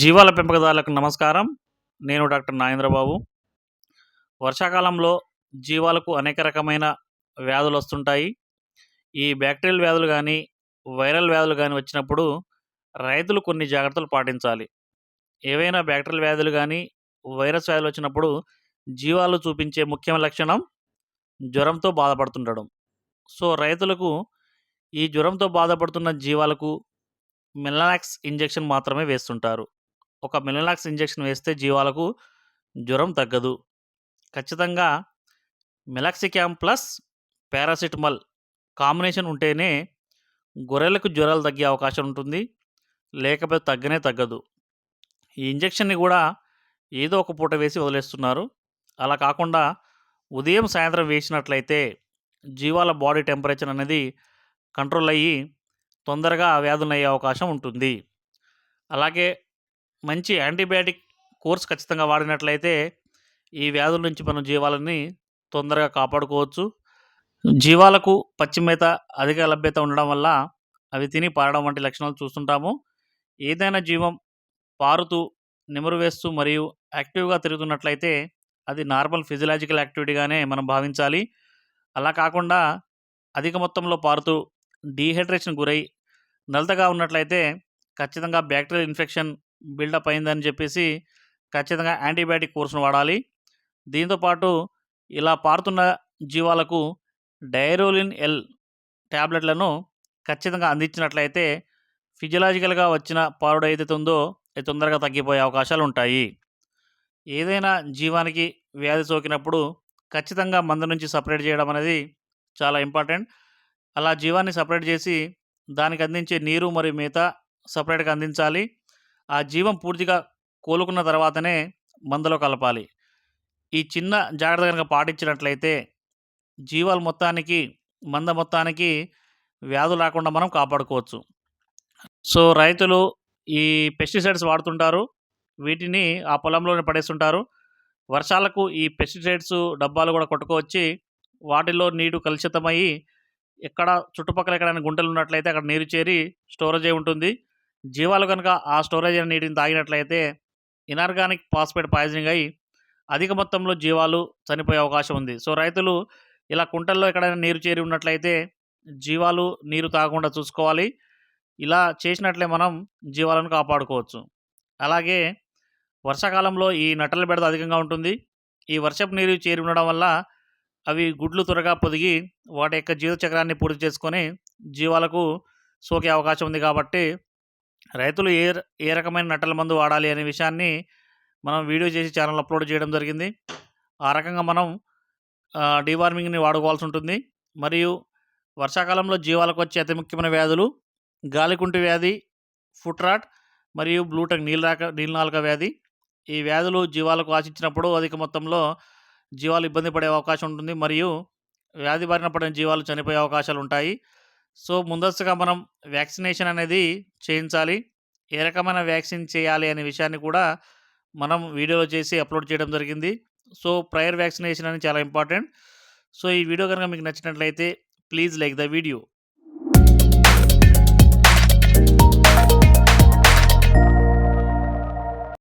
జీవాల పెంపకదారులకు నమస్కారం. నేను డాక్టర్ నాగేంద్రబాబు. వర్షాకాలంలో జీవాలకు అనేక రకమైన వ్యాధులు వస్తుంటాయి. ఈ బ్యాక్టీరియల్ వ్యాధులు కానీ వైరల్ వ్యాధులు కానీ వచ్చినప్పుడు రైతులు కొన్ని జాగ్రత్తలు పాటించాలి. ఏవైనా బ్యాక్టీరియల్ వ్యాధులు కానీ వైరస్ వ్యాధులు వచ్చినప్పుడు జీవాలు చూపించే ముఖ్యమైన లక్షణం జ్వరంతో బాధపడుతుండడం. సో రైతులకు ఈ జ్వరంతో బాధపడుతున్న జీవాలకు మిలనాక్స్ ఇంజెక్షన్ మాత్రమే వేస్తుంటారు. ఒక మిలనాక్స్ ఇంజెక్షన్ వేస్తే జీవాలకు జ్వరం తగ్గదు. ఖచ్చితంగా మిలాక్సిక్యామ్ ప్లస్ పారాసిటమల్ కాంబినేషన్ ఉంటేనే గొర్రెలకు జ్వరాలు తగ్గే అవకాశం ఉంటుంది. లేకపోతే తగ్గనే తగ్గదు. ఈ ఇంజెక్షన్ని కూడా ఏదో ఒక పూట వేసి వదిలేస్తున్నారు. అలా కాకుండా ఉదయం సాయంత్రం వేసినట్లయితే జీవాల బాడీ టెంపరేచర్ అనేది కంట్రోల్ అయ్యి తొందరగా వ్యాధులు అయ్యే అవకాశం ఉంటుంది. అలాగే మంచి యాంటీబయాటిక్ కోర్స్ ఖచ్చితంగా వాడినట్లయితే ఈ వ్యాధుల నుంచి మనం జీవాలని తొందరగా కాపాడుకోవచ్చు. జీవాలకు పచ్చి మేత అధిక లభ్యత ఉండడం వల్ల అవి తిని పారడం వంటి లక్షణాలు చూస్తుంటాము. ఏదైనా జీవం పారుతూ నిమురు వేస్తూ మరియు యాక్టివ్గా తిరుగుతున్నట్లయితే అది నార్మల్ ఫిజియలాజికల్ యాక్టివిటీగానే మనం భావించాలి. అలా కాకుండా అధిక మొత్తంలో పారుతూ డీహైడ్రేషన్ గురై నలతగా ఉన్నట్లయితే ఖచ్చితంగా బ్యాక్టీరియల్ ఇన్ఫెక్షన్ బిల్డప్ అయిందని చెప్పేసి ఖచ్చితంగా యాంటీబయాటిక్ కోర్సును వాడాలి. దీంతోపాటు ఇలా పారుతున్న జీవాలకు డైరోలిన్ ఎల్ ట్యాబ్లెట్లను ఖచ్చితంగా అందించినట్లయితే ఫిజియలాజికల్గా వచ్చిన పారుడు ఏదైతే ఉందో అది తొందరగా తగ్గిపోయే అవకాశాలు ఉంటాయి. ఏదైనా జీవానికి వ్యాధి సోకినప్పుడు ఖచ్చితంగా మందు నుంచి సపరేట్ చేయడం అనేది చాలా ఇంపార్టెంట్. అలా జీవాన్ని సపరేట్ చేసి దానికి అందించే నీరు మరియు మేత సపరేట్గా అందించాలి. ఆ జీవం పూర్తిగా కోలుకున్న తర్వాతనే మందులో కలపాలి. ఈ చిన్న జాగ్రత్త కనుక పాటించినట్లయితే జీవాలు మొత్తానికి మంద మొత్తానికి వ్యాధులు రాకుండా మనం కాపాడుకోవచ్చు. సో రైతులు ఈ పెస్టిసైడ్స్ వాడుతుంటారు. వీటిని ఆ పొలంలోనే పడేస్తుంటారు. వర్షాలకు ఈ పెస్టిసైడ్స్ డబ్బాలు కూడా కొట్టుకోవచ్చి వాటిలో నీరు కలుషితమయ్యి ఎక్కడ చుట్టుపక్కల ఎక్కడైనా గుంటలు ఉన్నట్లయితే అక్కడ నీరు చేరి స్టోరేజ్ అయి ఉంటుంది. జీవాలు కనుక ఆ స్టోరేజ్ అయిన నీటిని తాగినట్లయితే ఇనార్గానిక్ ఫాస్ఫేట్ పాయిజనింగ్ అయి అధిక మొత్తంలో జీవాలు చనిపోయే అవకాశం ఉంది. సో రైతులు ఇలా కుంటల్లో ఎక్కడైనా నీరు చేరి ఉన్నట్లయితే జీవాలు నీరు తాగకుండా చూసుకోవాలి. ఇలా చేసినట్లే మనం జీవాలను కాపాడుకోవచ్చు. అలాగే వర్షాకాలంలో ఈ నట్టల బెడద అధికంగా ఉంటుంది. ఈ వర్షపు నీరు చేరి ఉండడం వల్ల అవి గుడ్లు త్వరగా పొదిగి వాటి యొక్క జీవిత చక్రాన్ని పూర్తి చేసుకొని జీవాలకు సోకే అవకాశం ఉంది కాబట్టి రైతులు ఏ ఏ రకమైన నట్టల మందు వాడాలి అనే విషయాన్ని మనం వీడియో చేసి ఛానల్ అప్లోడ్ చేయడం జరిగింది. ఆ రకంగా మనం డివార్మింగ్ని వాడుకోవాల్సి ఉంటుంది. మరియు వర్షాకాలంలో జీవాలకు వచ్చే అతి ముఖ్యమైన వ్యాధులు గాలికుంటి వ్యాధి ఫుట్ రాట్ మరియు బ్లూటంగ్ నీళ్ళరాక నీలనాలక వ్యాధి. ఈ వ్యాధులు జీవాలకు ఆశించినప్పుడు అధిక మొత్తంలో జీవాలు ఇబ్బంది పడే అవకాశం ఉంటుంది. మరియు వ్యాధి బారిన పడిన జీవాలు చనిపోయే అవకాశాలు ఉంటాయి సో ముందస్తుగా మనం వ్యాక్సినేషన్ అనేది చేయించాలి. ఏ రకమైన వ్యాక్సిన్ చేయాలి అనే విషయాన్ని కూడా మనం వీడియోలో చేసి అప్లోడ్ చేయడం జరిగింది. సో ప్రయర్ వ్యాక్సినేషన్ అనేది చాలా ఇంపార్టెంట్. సో ఈ వీడియో కనుక మీకు నచ్చినట్లయితే ప్లీజ్ లైక్ ద వీడియో.